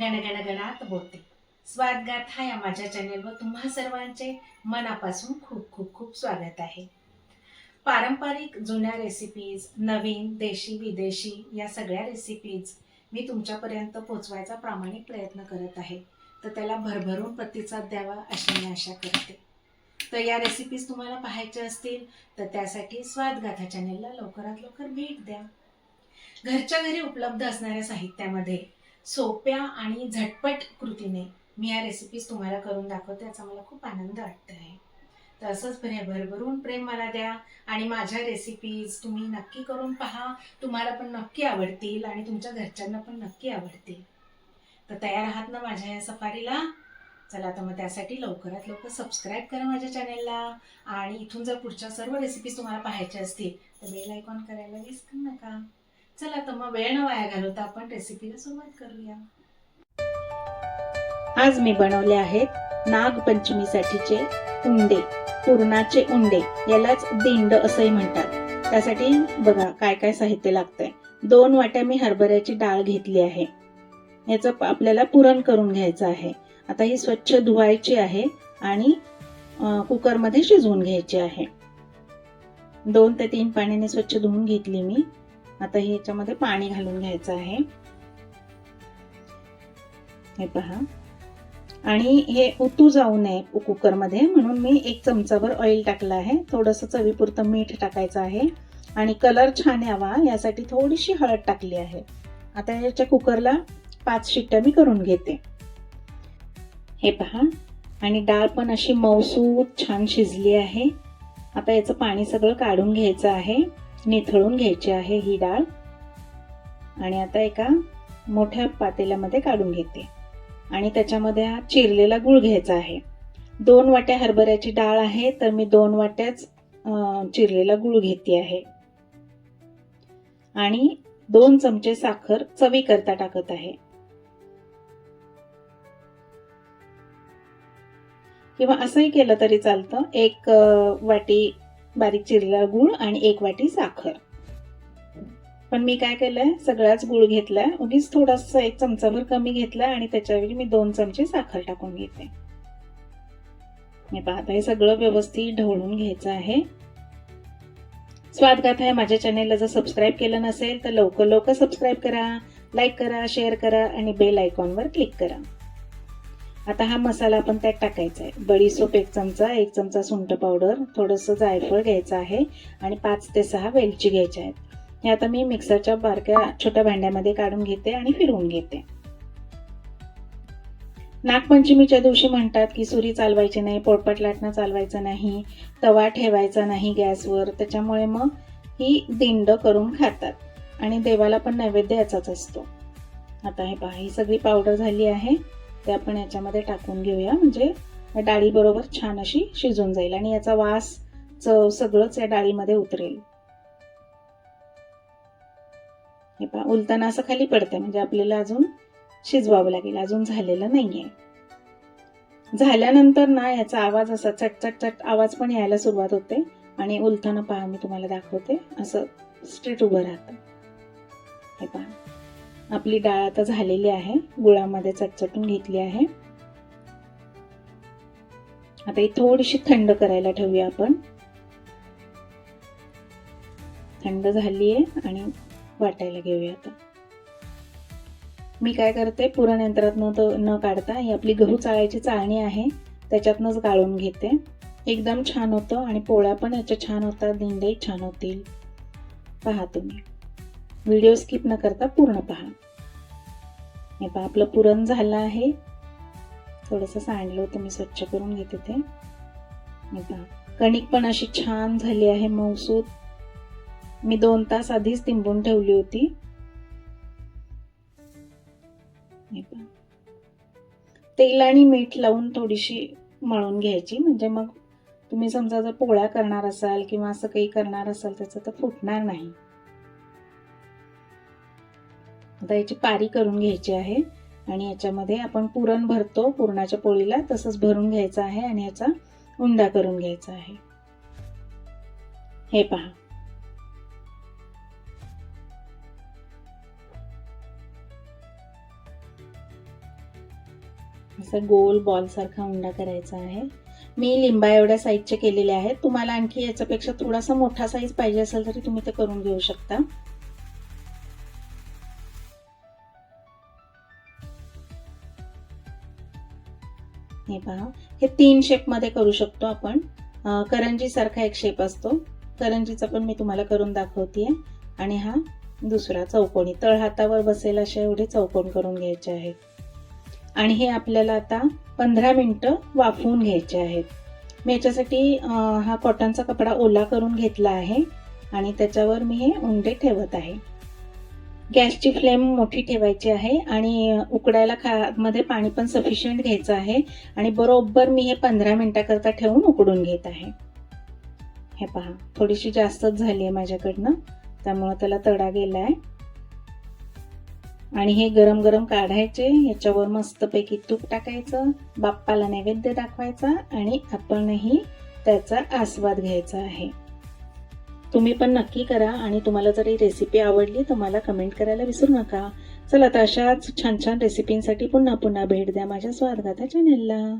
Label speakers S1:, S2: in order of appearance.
S1: गणगणगणात बोलते. स्वादगाथा या माझ्या चॅनेलवर तुम्हा सर्वांचे मनापासून खूप खूप खूप स्वागत आहे. पारंपरिक जुन्या रेसिपीज नवीन देशी विदेशी या सगळ्या रेसिपीज मी तुमच्यापर्यंत पोचवायचा प्रामाणिक प्रयत्न करत आहे. तर त्याला भरभरून प्रतिसाद द्यावा अशी मी आशा करते. तर या रेसिपीज तुम्हाला पाहायच्या असतील तर त्यासाठी स्वादगाथा चॅनेलला लवकरात लवकर भेट द्या. घरच्या घरी उपलब्ध असणाऱ्या साहित्यामध्ये सोप्या आणि झटपट कृतीने मी या रेसिपीज तुम्हाला करून दाखवते याचा मला खूप आनंद वाटत आहे तर असंच भरभरून प्रेम मला द्या आणि माझ्या रेसिपीज तुम्ही नक्की करून पहा. तुम्हाला पण नक्की आवडतील आणि तुमच्या घरच्यांना पण नक्की आवडतील. तर तयार आहात ना माझ्या या सफारीला? चला तर मग त्यासाठी लवकरात लवकर सबस्क्राईब करा माझ्या चॅनेलला आणि इथून जर पुढच्या सर्व रेसिपीज तुम्हाला पाहायच्या असतील तर बेल आयकॉन करायला विसरू नका. चला तर मग वेळ न वाया घालवता आपण रेसिपीला सुरुवात करूया. आज मी बनवले आहेत नागपंचमीसाठीचे उंडे पुरणाचे उंडे. यालाच दिंड असंही म्हणतात. त्यासाठी बघा काय काय साहित्य लागतंय. दोन वाट्या मी हरभऱ्याची डाळ घेतली आहे. याचं आपल्याला पुरण करून घ्यायचं आहे. आता ही स्वच्छ धुवायची आहे आणि कुकरमध्ये शिजवून घ्यायची आहे. दोन ते तीन पाण्याने स्वच्छ धुवून घेतली मी. आता हे याच्यामध्ये पाणी घालून घ्यायचं आहे. हे पहा. आणि हे उतू जाऊ नये कुकरमध्ये म्हणून मी एक चमचाभर ऑइल टाकलं आहे. थोडंसं चवीपुरतं मीठ टाकायचं आहे. आणि कलर छान यावा यासाठी थोडीशी हळद टाकली आहे. आता याच्या कुकरला पाच शिट्ट्या मी करून घेते. हे पहा. आणि डाळ पण अशी मऊसूत छान शिजली आहे. आता याचं पाणी सगळं काढून घ्यायचं आहे. निथळून घ्यायची आहे ही डाळ. आणि आता एका मोठ्या पातेल्यामध्ये काढून घेते. आणि त्याच्यामध्ये हा चिरलेला गुळ घ्यायचा आहे. दोन वाट्या हरभऱ्याची डाळ आहे तर मी दोन वाट्याच चिरलेला गुळ घेते आहे. आणि दोन चमचे साखर चवी करता टाकत आहे. किंवा असंही केलं तरी चालतं. एक वाटी बारीक चिरलेला गुळ आणि एक वाटी साखर. पण मी काय केलंय? सगळाच गुळ घेतलाय. उगीच थोडासा एक चमचाभर कमी घेतलाय आणि त्याच्याऐवजी मी दोन चमचे साखर टाकून घेते. मी पाहता हे सगळं व्यवस्थित ढवळून घ्यायचं आहे. स्वादगाथा या माझ्या चॅनेलला. जर सबस्क्राईब केलं नसेल तर लवकर लवकर सबस्क्राईब करा लाईक करा शेअर करा आणि बेल आयकॉनवर क्लिक करा. आता हा मसाला आपण त्यात टाकायचा आहे. बडीसोप एक चमचा एक चमचा सुंठ पावडर थोडंसं जायफळ घ्यायचं आहे आणि पाच ते सहा वेलची घ्यायच्या आहेत. हे आता मी मिक्सरच्या बारक्या छोट्या भांड्यामध्ये काढून घेते आणि फिरवून घेते. नागपंचमीच्या दिवशी म्हणतात की सुरी चालवायची नाही पोळपाट लाटणं चालवायचं नाही तवा ठेवायचा नाही गॅसवर त्याच्यामुळे मग ही दिंड करून खातात आणि देवाला पण नैवेद्य याचाच असतो. आता हे पहा ही सगळी पावडर झाली आहे. ते आपण याच्यामध्ये टाकून घेऊया. म्हणजे डाळीबरोबर छान अशी शिजून जाईल आणि याचा वास चव सगळंच या डाळीमध्ये उतरेल. हे पहा उलताना असं खाली पडतंय. म्हणजे आपल्याला अजून शिजवावं लागेल. अजून झालेलं नाहीये. झाल्यानंतर ना याचा आवाज असा चटचट चट आवाज पण यायला सुरुवात होते. आणि उलताना पहा मी तुम्हाला दाखवते. असं स्ट्रेट उभं राहतं. हे पहा. आपली डाळ आता झालेली आहे. गुळामध्ये चटचटून घेतली आहे. आता ही थोडीशी थंड करायला ठेवूया आपण. थंड झाली आहे आणि वाटायला घेऊया आता. मी काय करते पुरण यंत्रात न न काढता ही आपली गहू चाळायची चाळणी आहे त्याच्यातनंच गाळून घेते. एकदम छान होतं आणि पोळ्या पण याच्या छान होतात दिंडे छान होतील. पहा तुम्ही. व्हिडिओ स्किप न करता पूर्ण पहा. हे पहा आपलं पुरण झालं आहे. थोडंसं सांडलं होतं मी स्वच्छ करून घेते ते. हे पहा कणिक पण अशी छान झाली आहे मौसूद मी दोन तास आधीच तिंबून ठेवली होती. हे पहा. तेल आणि मीठ लावून थोडीशी मळून घ्यायची. म्हणजे मग तुम्ही समजा जर पोळ्या करणार असाल किंवा असं काही करणार असाल त्याचं तर फुटणार नाही. आता याची पारी करून घ्यायची आहे. आणि याच्यामध्ये आपण पुरण भरतो पुरणाच्या पोळीला तसंच भरून घ्यायचं आहे आणि याचा उंडा करून घ्यायचा आहे. हे पहा. असा गोल बॉल सारखा उंडा करायचा आहे. मी लिंबा एवढ्या साईजचे केलेले आहेत. तुम्हाला आणखी याच्यापेक्षा थोडासा मोठा साईज पाहिजे असेल तरी तुम्ही ते करून घेऊ शकता. हे पहा. हे तीन शेपमध्ये करू शकतो आपण. करंजीसारखा एक शेप असतो. करंजीचा पण मी तुम्हाला करून दाखवते आणि हा दुसरा चौकोनी तळ हातावर बसेल असे एवढे चौकोन करून घ्यायचे आहेत. आणि हे आपल्याला आता पंधरा मिनटं वाफवून घ्यायचे आहेत. मी याच्यासाठी हा कॉटनचा कपडा ओला करून घेतला आहे. आणि त्याच्यावर मी हे उंडे ठेवत आहे. गॅसची फ्लेम मोठी ठेवायची आहे आणि उकडायला खा मध्ये पाणी पण सफिशियंट घ्यायचं आहे. आणि बरोबर मी हे पंधरा मिनिटाकरता ठेवून उकडून घेत आहे. हे पहा थोडीशी जास्तच झाली आहे माझ्याकडनं. त्यामुळं त्याला तडा गेलाय. आणि हे गरम गरम काढायचे. याच्यावर मस्तपैकी तूप टाकायचं बाप्पाला नैवेद्य दाखवायचा आणि आपणही त्याचा आस्वाद घ्यायचा आहे. तुम्ही पण नक्की करा आणि तुम्हाला जर ही रेसिपी आवडली तर मला कमेंट करायला विसरू नका. चला तर अशाच छान छान रेसिपींसाठी पुन्हा पुन्हा भेट द्या माझ्या स्वादगाथा चॅनेलला